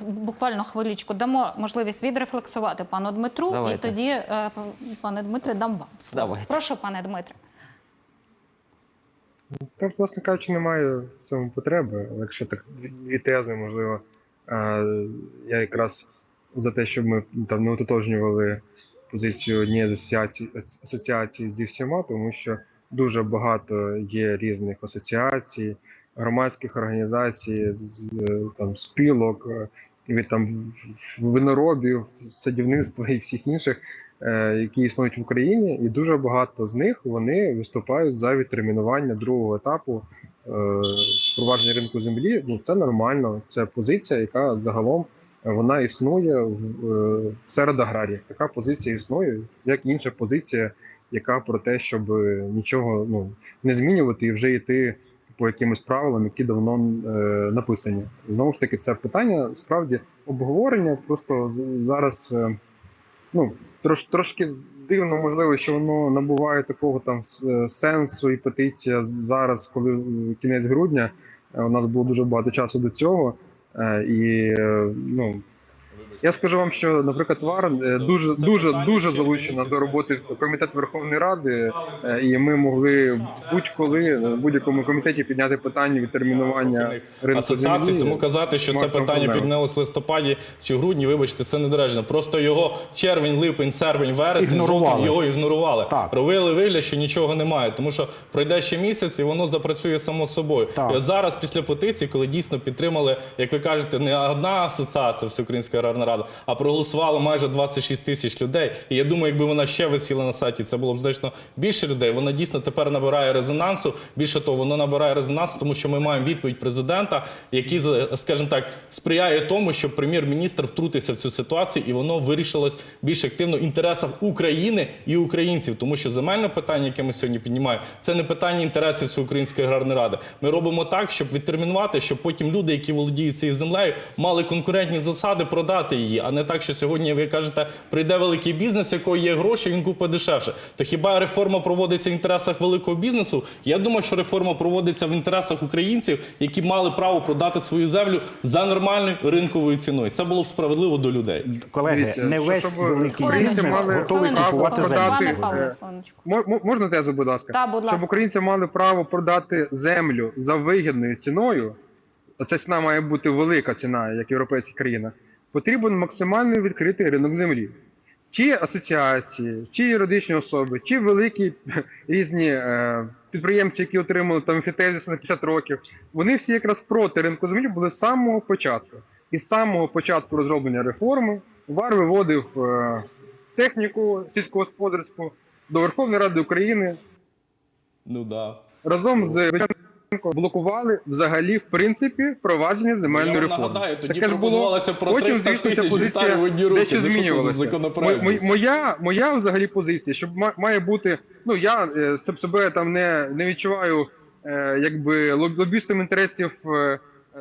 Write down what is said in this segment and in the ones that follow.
буквально хвилічку дамо можливість відрефлексувати пану Дмитру, Давайте. і тоді, е, пане Дмитре, дам вам. Давайте. Прошу, пане Дмитре. Там, власне кажучи, немає в цьому потреби. Але Якщо так дві, тези, можливо, е, я якраз за те, щоб ми там не ототожнювали позицію однієї з асоціацій, асоціацій зі всіма, тому що дуже багато є різних асоціацій, громадських організацій, е, там, спілок, е, від там виноробів, садівництва і всіх інших, е, які існують в Україні, і дуже багато з них вони виступають за відтермінування другого етапу впровадження ринку землі. Ну це нормально. Це позиція, яка загалом вона існує в, серед аграріїв. Така позиція існує, як інша позиція, яка про те, щоб нічого ну не змінювати і вже йти по якимось правилам, які давно е, написані. Знову ж таки, це питання справді обговорення. Просто зараз е, ну трош, трошки дивно, можливо, що воно набуває такого там е, сенсу і петиція зараз, коли е, кінець грудня. е, У нас було дуже багато часу до цього. е, І е, ну я скажу вам, що, наприклад, ВАР е, дуже дуже дуже залучена до роботи комітету Верховної Ради, е, і ми могли будь-коли е, в будь-якому комітеті підняти питання відтермінування ринку землі. тому казати, що це питання піднялось в листопаді чи грудні, вибачте, це недоречно. Просто його червень, липень, серпень, вересень, Ігнорували. жовтень його ігнорували. Так. Робили вигляд, що нічого немає, тому що пройде ще місяць і воно запрацює само собою. Так. І от зараз, після петиції, коли дійсно підтримали, як ви кажете, не одна асоціація Всеукраїнська аграрна рада, а проголосувало майже 26 тисяч людей. І я думаю, якби вона ще висіла на сайті, це було б значно більше людей. Вона дійсно тепер набирає резонансу. Більше того, воно набирає резонансу, тому що ми маємо відповідь президента, який, скажімо так, сприяє тому, щоб прем'єр-міністр втрутився в цю ситуацію, і воно вирішилось більш активно в інтересах України і українців, тому що земельне питання, яке ми сьогодні піднімаємо, це не питання інтересів Всеукраїнської аграрної ради. Ми робимо так, щоб відтермінувати, щоб потім люди, які володіють цією землею, мали конкурентні засади продати її, а не так, що сьогодні ви кажете, прийде великий бізнес, якого є гроші, він купить дешевше. То хіба реформа проводиться в інтересах великого бізнесу? Я думаю, що реформа проводиться в інтересах українців, які мали право продати свою землю за нормальною ринковою ціною. Це було б справедливо до людей. Колеги, не весь щоб великий бізнес мали готовий право купувати продати, землю. Е, Можна тезу, будь ласка? Так, будь Щоб українці мали право продати землю за вигідною ціною, а ця ціна має бути велика ціна, як в європейських країнах, потрібен максимально відкритий ринок землі. Чи асоціації, чи юридичні особи, чи великі різні е, підприємці, які отримали там емфітезис на 50 років, вони всі якраз проти ринку землі були з самого початку. І з самого початку розроблення реформи ВАР виводив е, техніку сільськогосподарську до Верховної Ради України Ну да. разом з Вениченко блокували взагалі в принципі впровадження земельної Я вам реформи. нагадаю, тоді Таке ж було. пропонувалося про Потім, 300 звісно, ця тисяч позиція гектарів в одні руки. дещо Ну, що це за змінювалася. законопроект? Мо- мо- Моя, моя взагалі позиція, щоб ма- має бути. Ну я е, себе там не, не відчуваю е, якби лоб- лобістом інтересів е,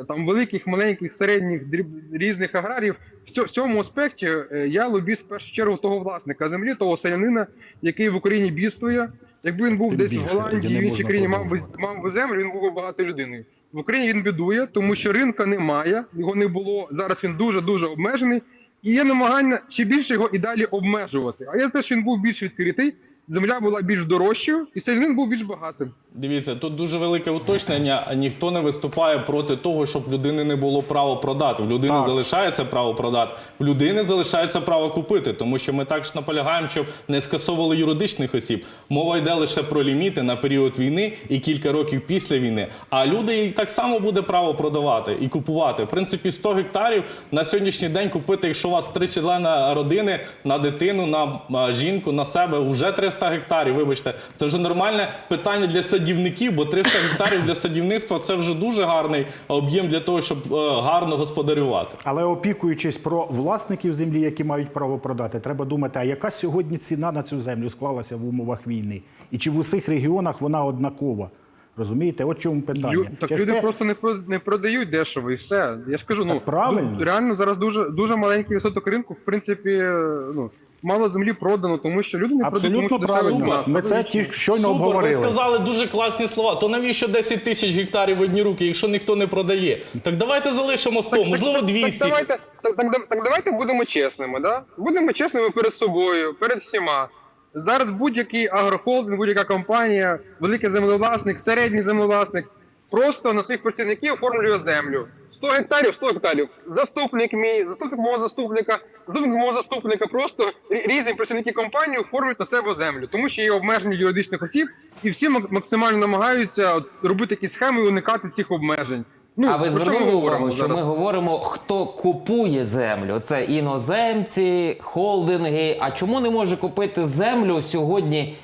там великих, маленьких, середніх, дріб, різних аграріїв. В цьому, в цьому аспекті е, я лобіст в першу чергу того власника землі, того селянина, який в Україні бідствує. Якби він був Тим десь більше, в тоді Голландії, не в іншій можна країні мав би, продовжувати. мав би землю, він був би багатою людиною. В Україні він бідує, тому що ринка немає, його не було. Зараз він дуже дуже обмежений. І є намагання ще більше його і далі обмежувати. А я знаю, що він був більш відкритий, земля була більш дорожчою, і селянин був більш багатим. Дивіться, тут дуже велике уточнення. Ніхто не виступає проти того, щоб в людини не було права продати. В людини Так. залишається право продати, в людини залишається право купити, тому що ми також наполягаємо, щоб не скасовували юридичних осіб. Мова йде лише про ліміти на період війни і кілька років після війни. А люди так само буде право продавати і купувати. В принципі, 100 гектарів на сьогоднішній день купити, якщо у вас три члени родини на дитину, на жінку, на себе, вже 300 гектарів. Вибачте, це вже нормальне питання для садівників, бо 300 гектарів для садівництва це вже дуже гарний об'єм для того, щоб е, гарно господарювати. Але опікуючись про власників землі, які мають право продати, треба думати, а яка сьогодні ціна на цю землю склалася в умовах війни? І чи в усіх регіонах вона однакова? Розумієте, от чому питання. Лю, так Через люди просто не про не продають дешево і все. Я ж кажу, ну правильно. ну, реально зараз дуже дуже маленький відсоток ринку. В принципі, е, ну мало землі продано, тому що люди не продають, Абсолютно правильно. Ми це ті щойно Супер, ви обговорили. сказали дуже класні слова. То навіщо 10 тисяч гектарів в одні руки, якщо ніхто не продає? Так давайте залишимо 100, можливо, Так, 200. так, давайте, так, так, так, так давайте будемо чесними, да? Будемо чесними перед собою, перед всіма. Зараз будь-який агрохолдинг, будь-яка компанія, великий землевласник, середній землевласник просто на своїх працівників оформлює землю. 100 гектарів, 100 гектарів. Заступник мій, заступник мого заступника, заступник мого заступника, просто різні працівники компанії оформлюють на себе землю, тому що є обмеження юридичних осіб, і всі мак- максимально намагаються робити якісь схеми і уникати цих обмежень. Ну, а ви про що ми звернули говоримо увагу, що ми говоримо, хто купує землю? Це іноземці, холдинги. А чому не може купити землю сьогодні?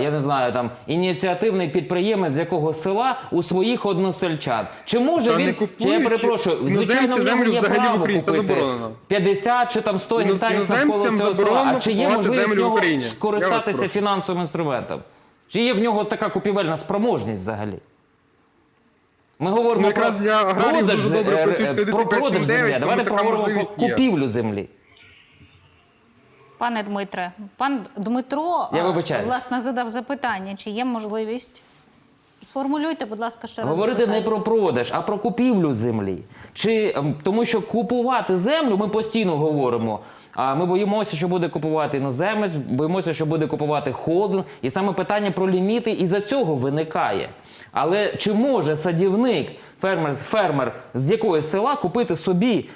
Я не знаю, там ініціативний підприємець з якого села у своїх односельчан. Чи може Та він не чи я перепрошую, іноземці звичайно, в нього є право купити заборонено. 50 чи там 100 Іноз- гектарів навколо цього села. А чи є можливість нього скористатися фінансовим інструментом? Чи є в нього така купівельна спроможність взагалі? Ми говоримо Ну, про для продаж, дуже добре е, е, про продаж землі. Давайте така поговоримо про купівлю землі. Пане Дмитре, пан Дмитро Я а, вибачаюсь. власне задав запитання, чи є можливість. Сформулюйте, будь ласка, ще раз. Говорити не про продаж, а про купівлю землі. Чи ем, тому, що купувати землю, ми постійно говоримо. А ми боїмося, що буде купувати іноземець, боїмося, що буде купувати холдинг, і саме питання про ліміти із-за цього виникає. Але чи може садівник, фермер, фермер з якогось села купити собі е,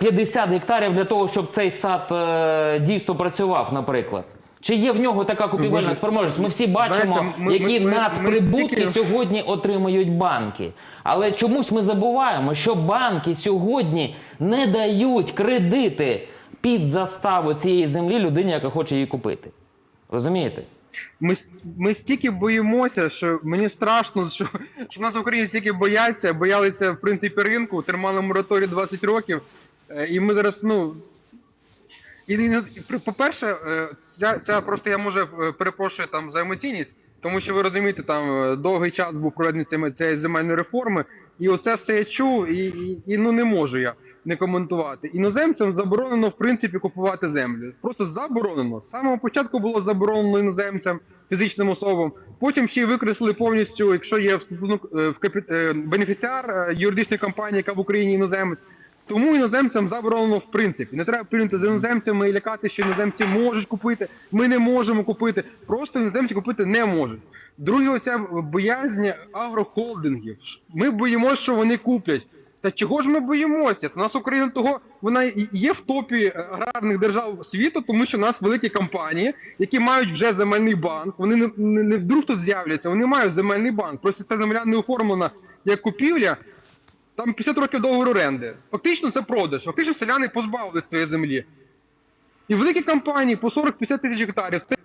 50 гектарів для того, щоб цей сад е, дійсно працював, наприклад? Чи є в нього така купівельна спроможність? Ми всі бачимо, знаєте, ми- які ми- ми- ми надприбутки стільки- сьогодні отримують банки. Але чомусь ми забуваємо, що банки сьогодні не дають кредити під заставу цієї землі людині, яка хоче її купити. Розумієте? Ми, ми стільки боїмося, що мені страшно, що, що нас в Україні стільки бояться, боялися в принципі ринку, тримали мораторій 20 років. Е, І ми зараз, ну. І, по-перше, е, ця, ця просто я може е, перепрошую там за емоційність, тому що ви розумієте, там е, довгий час був проведений цієї земельної реформи, і оце все я чув, і, і, і ну не можу я не коментувати. Іноземцям заборонено в принципі купувати землю. Просто заборонено. З самого початку було заборонено іноземцям, фізичним особам. Потім ще й викреслили повністю, якщо є в е, в капі- е, бенефіціар юридичної компанії, яка в Україні іноземець. Тому іноземцям заборонено в принципі. Не треба прийняти з іноземцями і лякати, що іноземці можуть купити. Ми не можемо купити. Просто іноземці купити не можуть. Друге, оця боязнь агрохолдингів. Ми боїмося, що вони куплять. Та чого ж ми боїмося? У нас Україна того вона є в топі аграрних держав світу, тому що у нас великі компанії, які мають вже земельний банк. Вони не, не, не вдруг тут з'являться, вони мають земельний банк. Просто ця земля не оформлена як купівля. Там 50 років договору оренди. Фактично це продаж. Фактично селяни позбавились своєї землі. І великі компанії по 40-50 тисяч гектарів. Це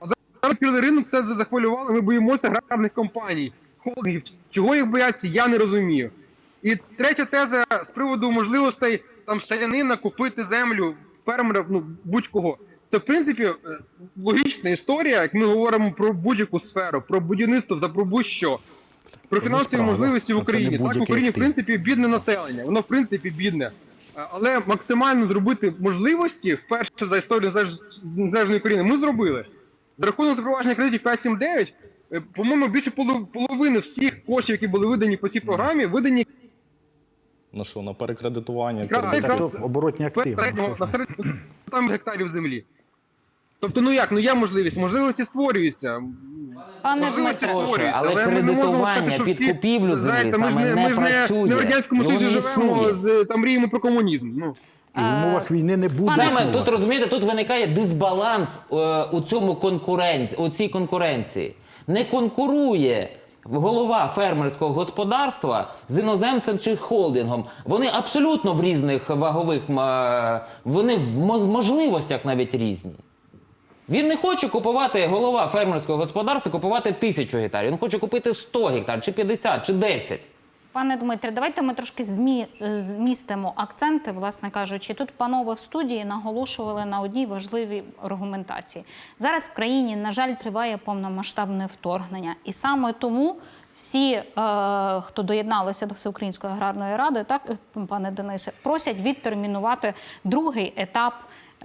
а зараз відкрили ринок, це захвилювало. Ми боїмося аграрних компаній, холдингів. Чого їх бояться, я не розумію. І третя теза з приводу можливостей там селянина купити землю, фермера, ну будь-кого. Це в принципі е, логічна історія, як ми говоримо про будь-яку сферу, про будівництво та про будь-що. Про фінансові можливості в Україні. Так, в Україні, в принципі, бідне населення. Воно, в принципі, бідне. Але максимально зробити можливості вперше за історію незалеж- незалежної України ми зробили. За рахунок запровадження кредитів 579, е, по-моєму, більше половини всіх коштів, які були видані по цій програмі, видані Ну що, на перекредитування. Перекредитування. оборотні активи. ну, на там гектарів землі. Тобто, ну як, ну є можливість, можливості створюються. Пане Можливості Дмитре, створюються, але ми не можемо сказати, що під всі, купівлю землі знаєте, ми ж саме не, не ми ж не, не в Радянському Воно Союзі не живемо, існує. з, там мріємо про комунізм. Ну. І в умовах війни не буде. Саме існувати. тут розумієте, тут виникає дисбаланс е, у цьому конкуренції, у цій конкуренції. Не конкурує голова фермерського господарства з іноземцем чи холдингом. Вони абсолютно в різних вагових м, вони в мо- можливостях навіть різні. Він не хоче купувати голова фермерського господарства, купувати тисячу гектарів. Він хоче купити 100 гектарів, чи 50, чи 10. Пане Дмитре, давайте ми трошки змі... змістимо акценти, власне кажучи. Тут панове в студії наголошували на одній важливій аргументації. Зараз в країні, на жаль, триває повномасштабне вторгнення, і саме тому. Всі, е, хто доєдналися до Всеукраїнської аграрної ради, так пане Денисе, просять відтермінувати другий етап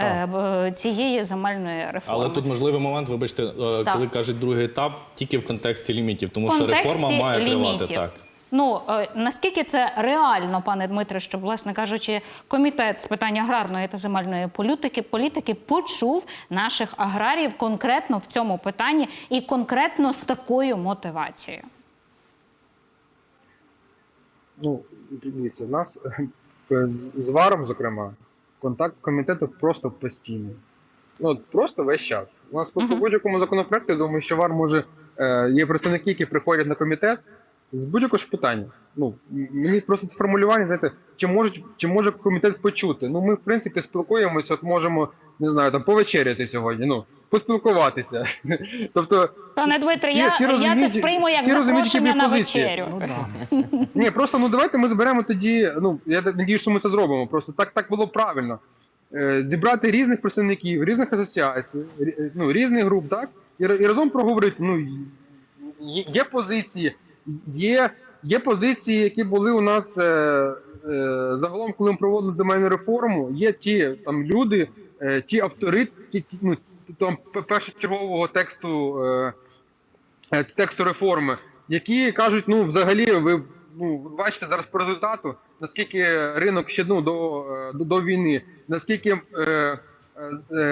е, цієї земельної реформи. Але тут можливий момент, вибачте, е, Так. коли кажуть другий етап, тільки в контексті лімітів, тому В що реформа має тривати так. Ну е, наскільки це реально, пане Дмитре, щоб, власне кажучи, комітет з питань аграрної та земельної політики політики почув наших аграріїв конкретно в цьому питанні і конкретно з такою мотивацією. Ну, дивіться, в нас з з варом, зокрема, контакт комітету просто постійний. Ну, от просто весь час. У нас по по будь-якому законопроекту, я думаю, що вар може. Е, є представники, які приходять на комітет з будь-якого ж питання. Ну, мені просто це формулювання, знаєте, чи можуть, чи може комітет почути? Ну, ми, в принципі, спілкуємося, от можемо, не знаю, там повечеряти сьогодні, ну, поспілкуватися. тобто, Пане Дмитре, Всі- я, всі я це сприйму як всі запрошення на вечерю. Ну, да. Ні, просто ну давайте ми зберемо тоді. Ну я надію, що ми це зробимо. Просто так, так було правильно. Е, зібрати різних представників, різних асоціацій, ну, різних груп, так? І, і разом проговорити. Ну, є, є позиції, є, є позиції, які були у нас е, е, загалом, коли ми проводили земельну реформу. Є ті там люди, е, ті автори, ті, ті, ну, там першочергового тексту. Е, е, тексту реформи, які кажуть, ну взагалі, ви ну бачите зараз по результату, наскільки ринок ще ну, до, е, до, до війни, наскільки, е,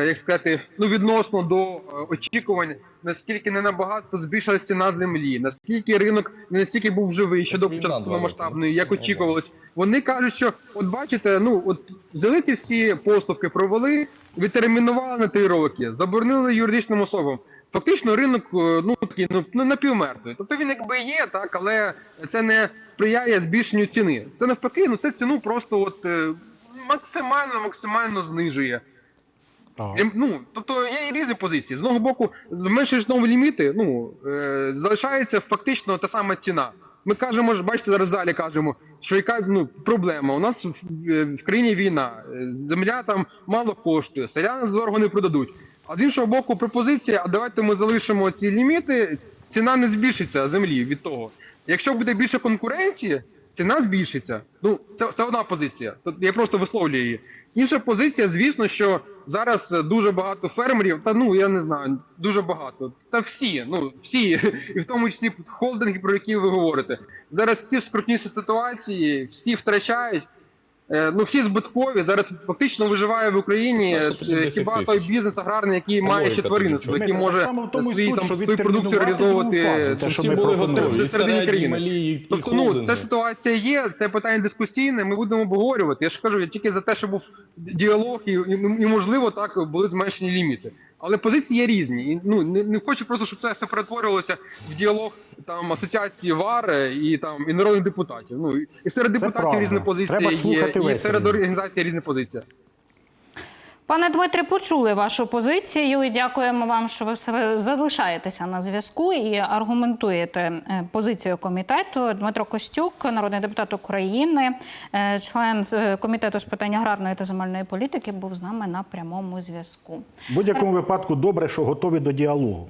як сказати, ну відносно до е, очікувань, наскільки не набагато збільшилась ціна землі, наскільки ринок не настільки був живий щодо Війна початку масштабної, як Ну, очікувалось. Вони кажуть, що от бачите, ну от взяли ці всі поступки, провели, відтермінували на три роки, заборонили юридичним особам. Фактично ринок е, ну такий ну ну, напівмертвий. Тобто він якби є, так, але це не сприяє збільшенню ціни. Це навпаки, ну це ціну просто от е, максимально максимально знижує. Для- Ну, тобто є і різні позиції. З одного боку, зменшуєш знову ліміти, ну е, залишається фактично та сама ціна. Ми кажемо, бачите, зараз в залі кажемо, що яка ну, проблема? У нас в, в, країні війна, земля там мало коштує, селяни дорого не продадуть. А з іншого боку, пропозиція: а давайте ми залишимо ці ліміти, ціна не збільшиться землі від того. Якщо буде більше конкуренції, ціна збільшиться. Ну, це, це одна позиція. Тут я просто висловлюю її. Інша позиція, звісно, що зараз е, дуже багато фермерів, та ну я не знаю, дуже багато. Та всі, ну всі, і в тому числі холдинги, про які ви говорите. Зараз всі в скрутнішій ситуації, всі втрачають. Е, Ну, всі збиткові. Зараз фактично виживає в Україні Ну, е, 10 хіба тисяч? той бізнес аграрний, який має ще тваринництво, який може і свої, суть, там, свою продукцію реалізовувати всередині середні, країни. Тобто, ну ця ситуація є, це питання дискусійне. Ми будемо обговорювати. Я ж кажу, я тільки за те, щоб був діалог, і, і, і можливо так були зменшені ліміти. Але позиції є різні. І ну не, не хочу просто, щоб це все перетворювалося в діалог там асоціації ВАР і там і народних депутатів. Ну і і серед депутатів різні позиції є, і серед організації різні позиції. Пане Дмитре, почули вашу позицію. і Дякуємо вам, що ви залишаєтеся на зв'язку і аргументуєте е, позицію комітету. Дмитро Костюк, народний депутат України, е, член е, комітету з питань аграрної та земельної політики, був з нами на прямому зв'язку. В будь-якому випадку добре, що готові до діалогу.